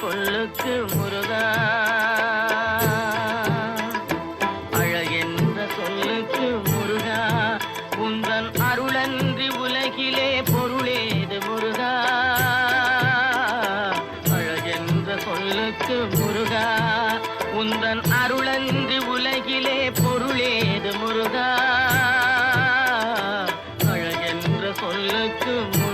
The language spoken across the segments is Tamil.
சொல்லுக்கு முருகா. அழகென்ற சொல்லுக்கு முருகா. உந்தன் அருளன்றி உலகிலே பொருளேது முருகா. அழகென்ற சொல்லுக்கு முருகா. உந்தன் அருளன்றி உலகிலே பொருளேது முருகா. அழகென்ற சொல்லுக்கு முருகா.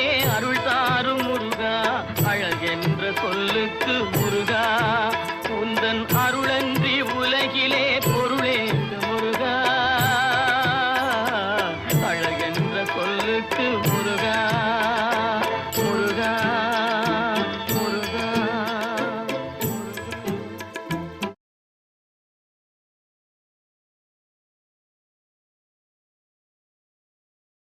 அருணே அருண்